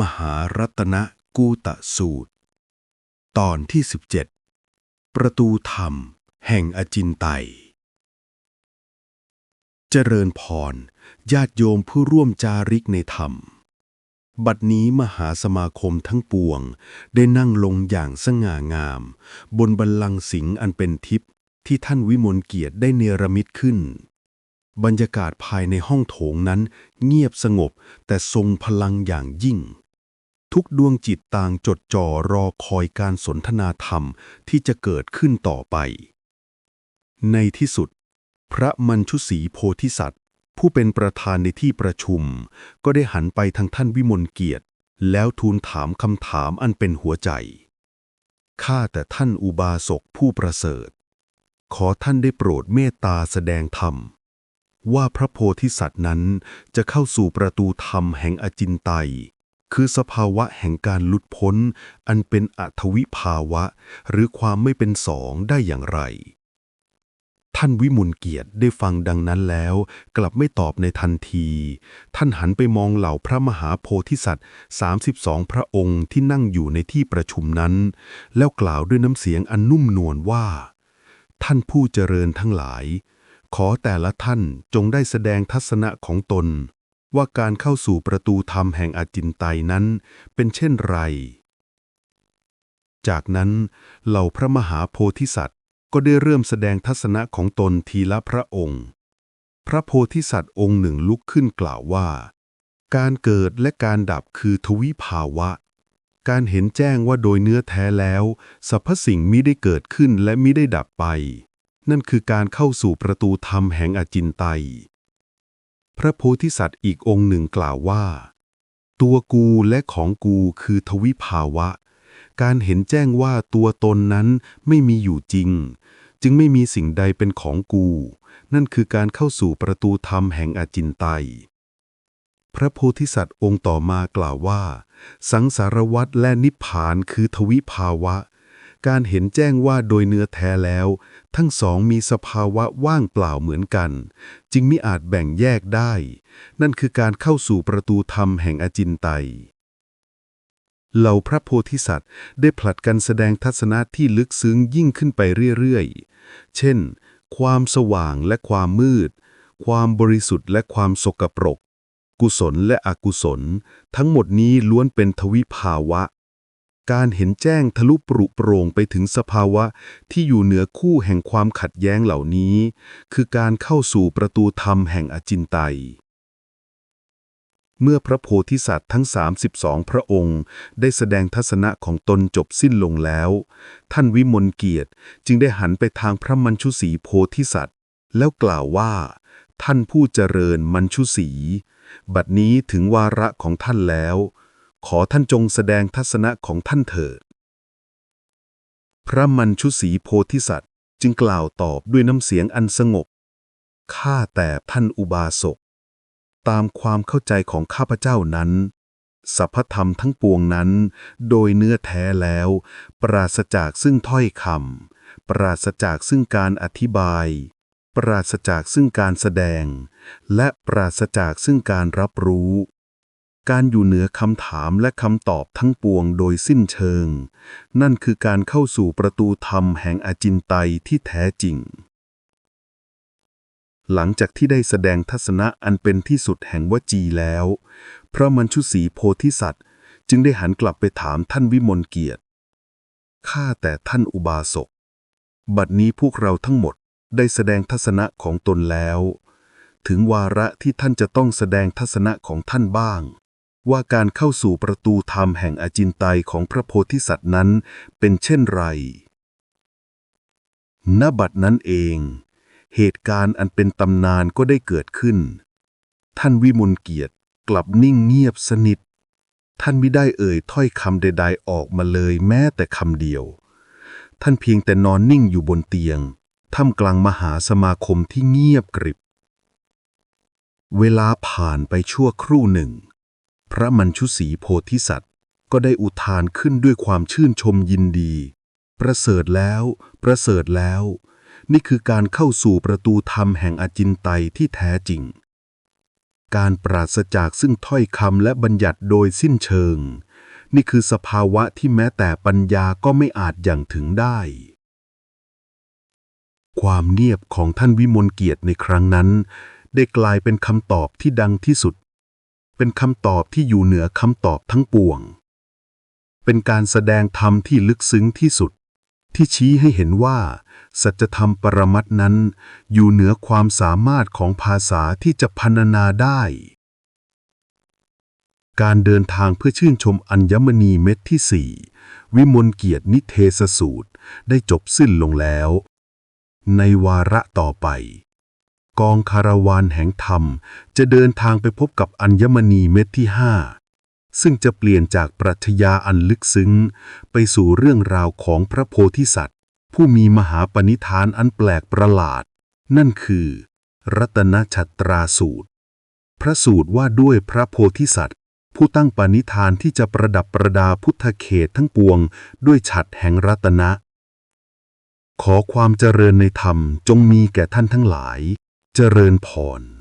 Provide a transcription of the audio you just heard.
มหารัตนกูตสูตร ตอนที่ 17 ประตูธรรม แห่งอจินไตยเจริญพร ญาติโยมผู้ร่วมจาริกในธรรม บัดนี้มหาสมาคมทั้งปวง ได้นั่งลงอย่างสง่างาม บนบัลลังก์สิงห์อันเป็นทิพย์ที่ท่านวิมลเกียรติได้เนรมิตขึ้น บรรยากาศภายในห้องโถงนั้นเงียบสงบแต่ทรงพลังอย่างยิ่ง ทุกดวงจิตต่างจดจ่อรอคอยการสนทนาธรรมที่จะเกิดขึ้นต่อไป ในที่สุด พระมัญชุศรีโพธิสัตว์ ผู้เป็นประธานในที่ประชุม ก็ได้หันไปทางท่านวิมลเกียรติ แล้วทูลถามคำถามอันเป็นหัวใจ ข้าแต่ท่านอุบาสกผู้ประเสริฐ ขอท่านได้โปรดเมตตาแสดงธรรม ว่าพระโพธิสัตว์นั้นจะเข้าสู่ประตูธรรมแห่งอจินไตย คือสภาวะแห่งการหลุดพ้น อันเป็นอัทวิภาวะ หรือความไม่เป็นสองได้อย่างไร ท่านวิมุลเกียรติได้ฟังดังนั้นแล้ว กลับไม่ตอบในทันที ท่านหันไปมองเหล่าพระมหาโพธิสัตว์ 32 พระองค์ที่นั่งอยู่ในที่ประชุมนั้น แล้วกล่าวด้วยน้ำเสียงอันนุ่มนวลว่า ท่านผู้เจริญทั้งหลาย ขอแต่ละท่านจงได้แสดงทัศนะของตน ว่าการเข้าสู่ประตูธรรมแห่งอาจินไตยนั้นเป็นเช่นไร จากนั้นเหล่าพระมหาโพธิสัตว์ก็ได้เริ่มแสดงทัศนะของตนทีละพระองค์ พระโพธิสัตว์องค์หนึ่งลุกขึ้นกล่าวว่า การเกิดและการดับคือทวิภาวะ การเห็นแจ้งว่าโดยเนื้อแท้แล้วสรรพสิ่งมิได้เกิดขึ้นและมิได้ดับไป นั่นคือการเข้าสู่ประตูธรรมแห่งอจินไตย พระโพธิสัตว์อีกองค์หนึ่งกล่าวว่า ตัวกูและของกูคือทวิภาวะ การเห็นแจ้งว่าตัวตนนั้นไม่มีอยู่จริง จึงไม่มีสิ่งใดเป็นของกู นั่นคือการเข้าสู่ประตูธรรมแห่งอจินไตยพระโพธิสัตว์องค์ต่อมากล่าวว่า สังสารวัฏและนิพพานคือทวิภาวะ การเห็นแจ้งว่าโดยเนื้อแท้แล้ว ทั้งสองมีสภาวะว่างเปล่าเหมือนกัน จึงมิอาจแบ่งแยกได้ นั่นคือการเข้าสู่ประตูธรรมแห่งอจินไตยเหล่าพระโพธิสัตว์ได้ผลัดกันแสดงทัศนะที่ลึกซึ้งยิ่งขึ้นไปเรื่อยๆ เช่น ความสว่างและความมืด ความบริสุทธิ์และความสกปรก กุศลและอกุศล ทั้งหมดนี้ล้วนเป็นทวิภาวะ การเห็นแจ้งทะลุปรุโปร่งไปถึงสภาวะที่อยู่เหนือคู่แห่งความขัดแย้งเหล่านี้ คือการเข้าสู่ประตูธรรมแห่งอจินไตย เมื่อพระโพธิสัตว์ทั้ง 32 พระองค์ ได้แสดงทัศนะของตนจบสิ้นลงแล้ว ท่านวิมลเกียรติจึงได้หันไปทางพระมัญชุสีโพธิสัตว์ แล้วกล่าวว่า ท่านผู้เจริญมัญชุสี บัดนี้ถึงวาระของท่านแล้ว ขอท่านจงแสดงทัศนะของท่านเถิด พระมัญชุสีโพธิสัตว์จึงกล่าวตอบด้วยน้ำเสียงอันสงบ ข้าแต่ท่านอุบาสก ตามความเข้าใจของข้าพเจ้านั้นสัพพธรรมทั้งปวงนั้น โดยเนื้อแท้แล้ว ปราศจากซึ่งถ้อยคำปราศจากซึ่งการอธิบาย ปราศจากซึ่งการแสดง และปราศจากซึ่งการรับรู้ การอยู่เหนือคำถามและคำตอบทั้งปวงโดยสิ้นเชิง นั่นคือการเข้าสู่ประตูธรรมแห่งอาจินไตยที่แท้จริง หลังจากที่ได้แสดงทัศนะอันเป็นที่สุดแห่งวจีแล้ว พระมัญชุสีโพธิสัตว์ จึงได้หันกลับไปถามท่านวิมลเกียรติ ข้าแต่ท่านอุบาสก บัดนี้พวกเราทั้งหมดได้แสดงทัศนะของตนแล้ว ถึงวาระที่ท่านจะต้องแสดงทัศนะของท่านบ้าง ว่าการเข้าสู่ประตูธรรมแห่งอาจินไตยของพระโพธิสัตว์นั้นเป็นเช่นไร ณ บัดนั้นเอง เหตุการณ์อันเป็นตำนานก็ได้เกิดขึ้น ท่านวิมลเกียรติกลับนิ่งเงียบสนิท ท่านไม่ได้เอ่ยถ้อยคำใด ๆ ออกมาเลยแม้แต่คำเดียว ท่านเพียงแต่นอนนิ่งอยู่บนเตียง ท่ามกลางมหาสมาคมที่เงียบกริบ เวลาผ่านไปชั่วครู่หนึ่ง พระมัญชุสีโพธิสัตว์ ก็ได้อุทานขึ้นด้วยความชื่นชมยินดี ประเสริฐแล้ว ประเสริฐแล้ว นี่คือการเข้าสู่ประตูธรรมแห่งอจินไตยที่แท้จริง การปราศจากซึ่งถ้อยคำและบัญญัติโดยสิ้นเชิง นี่คือสภาวะที่แม้แต่ปัญญาก็ไม่อาจอย่างถึงได้ ความเงียบของท่านวิมลเกียรติในครั้งนั้น ได้กลายเป็นคำตอบที่ดังที่สุด เป็นคำตอบที่อยู่เหนือคำตอบทั้งปวง เป็นการแสดงธรรมที่ลึกซึ้งที่สุด ที่ชี้ให้เห็นว่า สัจธรรมปรมัตนั้น อยู่เหนือความสามารถของภาษาที่จะพรรณนาได้ การเดินทางเพื่อชื่นชมอัญมณีเม็ดที่สี่วิมลเกียรตินิเทศสูตรได้จบสิ้นลงแล้ว ในวาระต่อไป กองคาราวานแห่งธรรม จะเดินทางไปพบกับอัญมณีเม็ดที่ห้าซึ่งจะเปลี่ยนจากปรัชญาอันลึกซึ้ง ไปสู่เรื่องราวของพระโพธิสัตว์ ผู้มีมหาปณิธานอันแปลกประหลาด นั่นคือ รัตนชัตราสูตร พระสูตรว่าด้วยพระโพธิสัตว์ ผู้ตั้งปณิธานที่จะประดับประดาพุทธเขตทั้งปวง ด้วยฉัตรแห่งรัตนะ ขอความเจริญในธรรมจงมีแก่ท่านทั้งหลาย เจริญพร